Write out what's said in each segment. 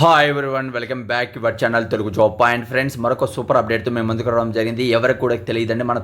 Hi one welcome back your channel Telugu job point friends మరొక super అప్డేట్తో మేము ముందుకు రావడం జరిగింది. ఎవరికి కూడా తెలియదండి. మన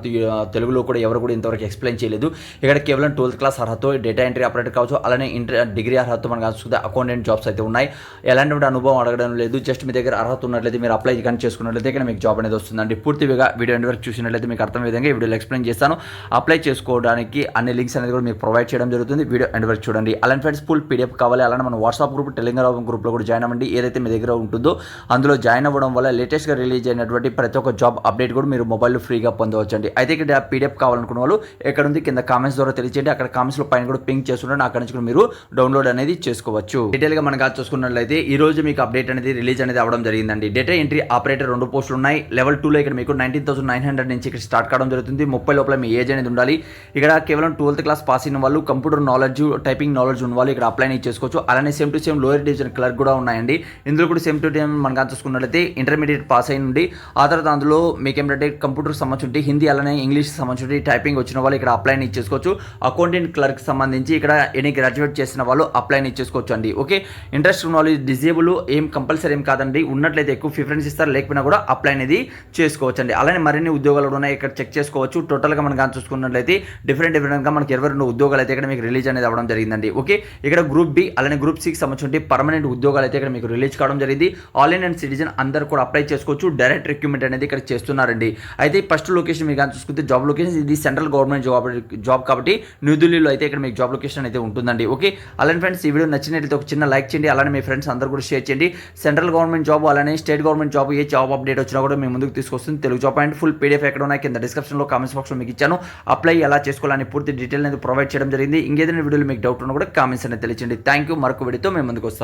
తెలుగులో కూడా ఎవరు కూడా ఇంతవరకు ఎక్స్ప్లెయిన్ చేయలేదు. ఇక్కడ కేవలం ట్వెల్త్ క్లాస్ అర్హత డేటా ఎంట్రీ ఆపరేటర్ కావచ్చు అలానే ఇంటర్ డిగ్రీ అర్హత మనకు చూస్తే అకౌంటెంట్ జాబ్స్ అయితే ఉన్నాయి. ఎలాంటి అనుభవం అడగడం లేదు. జస్ట్ మీ దగ్గర అర్హత ఉన్నట్లయితే మీరు అప్లై కానీ చేసుకున్నట్లయితే ఇక్కడ మీకు జాబ్ అనేది వస్తుందండి. పూర్తిగా వీడియో ఎండ్ వరకు చూసినట్లయితే మీకు అర్థం విధంగా ఈ వీడియోలో ఎక్స్ప్లెయిన్ చేస్తాను. అప్లై చేసుకోవడానికి అన్ని లింక్స్ అనేది కూడా మీకు ప్రొవైడ్ చేయడం జరుగుతుంది. వీడియో ఎండ్ వరకు చూడండి. అలాంటి ఫ్రెండ్స్ ఫుల్ పీడిఎఫ్ కావాలి. అలానే మన వాట్సాప్ గ్రూప్ టెలిగ్రామ్ గ్రూప్లో కూడా జాయిన్ అవ్వండి. ఏదైతే మీ దగ్గర ఉంటుందో అందులో జాయిన్ అవ్వడం వల్ల లేటెస్ట్గా రిలీజ్ అయినటువంటి ప్రతి ఒక్క జాబ్ అప్డేట్ కూడా మీరు మొబైల్లో ఫ్రీగా పొందవచ్చండి. అయితే ఇక్కడ పీడిఎఫ్ కావాలనుకున్న వాళ్ళు ఎక్కడ ఉంది కింద కామెంట్స్ ద్వారా తెలియచేయండి. అక్కడ కామెంట్స్లో పైన కూడా పింక్ చేస్తుంటే అక్కడ నుంచి కూడా మీరు డౌన్లోడ్ అనేది చేసుకోవచ్చు. డీటెయిల్గా మనం కాదు చూసుకున్నట్లయితే ఈ రోజు మీకు అప్డేట్ అనేది రిలీజ్ అనేది అవ్వడం జరిగిందండి. డేటా ఎంట్రీ ఆపరేటర్ రెండు పోస్టులు ఉన్నాయి. లెవెల్ టూలో ఇక్కడ మీకు నైన్టీన్ థౌసండ్ నైన్ హండ్రెడ్ నుంచి ఇక్కడ స్టార్ట్ కావడం జరుగుతుంది. ముప్పై లోపల మీ ఏజ్ అనేది ఉండాలి. ఇక్కడ కేవలం ట్వెల్త్ క్లాస్ పాస్ అయిన వాళ్ళు కంప్యూటర్ నాలెడ్జ్ టైపింగ్ నాలెడ్జ్ ఉన్న వాళ్ళు ఇక్కడ అప్లై చేసుకోవచ్చు. అలానే same to same lower division clerk కూడా ఉన్నాయండి. ఇందులో కూడా సేమ్ టు సేమ్ మనం కానీ చూసుకున్నట్లయితే ఇంటర్మీడియట్ పాస్ అయి నుండి ఆ తర్వాత అందులో మీకు ఏంటంటే కంప్యూటర్ సంబంధించి హిందీ అలానే ఇంగ్లీష్ సంబంధించి టైపింగ్ వచ్చిన వాళ్ళు ఇక్కడ అప్లై చేసుకోవచ్చు అకౌంటెంట్ క్లర్క్ సంబంధించి ఇక్కడ ఎనీ గ్రాడ్యుయేట్ చేసిన వాళ్ళు అప్లై చేసుకోవచ్చు అండి. ఓకే ఇంట్రెస్ట్ ఉన్న వాళ్ళు డిజేబుల్ ఏం కంపల్సరీ ఏం కాదండి. ఉన్నట్లయితే ఎక్కువ ప్రిఫరెన్స్ ఇస్తారు. లేకపోయినా కూడా అప్లై అనేది చేసుకోవచ్చు అండి. అలానే మరిన్ని ఉద్యోగాలు కూడా ఉన్నాయి. ఇక్కడ చెక్ చేసుకోవచ్చు. టోటల్గా మనం కానీ చూసుకున్నట్లయితే డిఫరెంట్ డిఫరెంట్గా మనకి ఇరవై రెండు ఉద్యోగాలు అయితే ఇక్కడ మీకు రిలీజ్ అనేది అవ్వడం జరిగిందండి. ఓకే ఇక్కడ గ్రూప్ బి అలానే గ్రూప్ సికి సంబంధించి పర్మనెంట్ ఉద్యోగాలు అయితే ఇక్కడ మీకు రిలీజ్ కావడం జరిగింది. ఆల్ ఇండియన్ సిటిజన్ అందరూ కూడా అప్లై చేసుకోవచ్చు. డైరెక్ట్ రిక్రూట్మెంట్ అనేది ఇక్కడ చేస్తున్నారండి. అయితే ఫస్ట్ లొకేషన్ మీకు చూసుకుంటే జాబ్ లొకేషన్ ఇది సెంట్రల్ గవర్నమెంట్ జాబ్ జాబ్ కాబట్టి న్యూఢిల్లీలో అయితే ఇక్కడ మీకు జాబ్ లొకేషన్ అయితే ఉంటుందండి. ఓకే అలానే ఫ్రెండ్స్ ఈ వీడియో నచ్చినట్లయితే ఒక చిన్న లైక్ చేయండి. అలానే మీ ఫ్రెండ్స్ అందరూ కూడా షేర్ చేయండి. సెంట్రల్ గవర్నమెంట్ జాబ్ అలానే స్టేట్ గవర్నమెంట్ జాబ్ ఏ జాబ్ అప్డేట్ వచ్చినా కూడా మేము ముందుకు తీసుకొస్తుంది. Telugu job and full PDF ఎక్కడ ఉన్నాయి? కింద డిస్క్రిప్షన్లో కామెంట్స్ బాక్స్లో మీకు ఇచ్చాను. అప్లై ఎలా చేసుకోవాలని పూర్తి డీటెయిల్ అనేది ప్రొవైడ్ చేయడం జరిగింది. ఇంకేదైనా వీడియోలో మీకు డౌట్ ఉన్నా కూడా కామెంట్స్ అనేది తెలియచండి థ్యాంక్ యూ మరొక వీడియోతో మేము ముందుకు వస్తాం.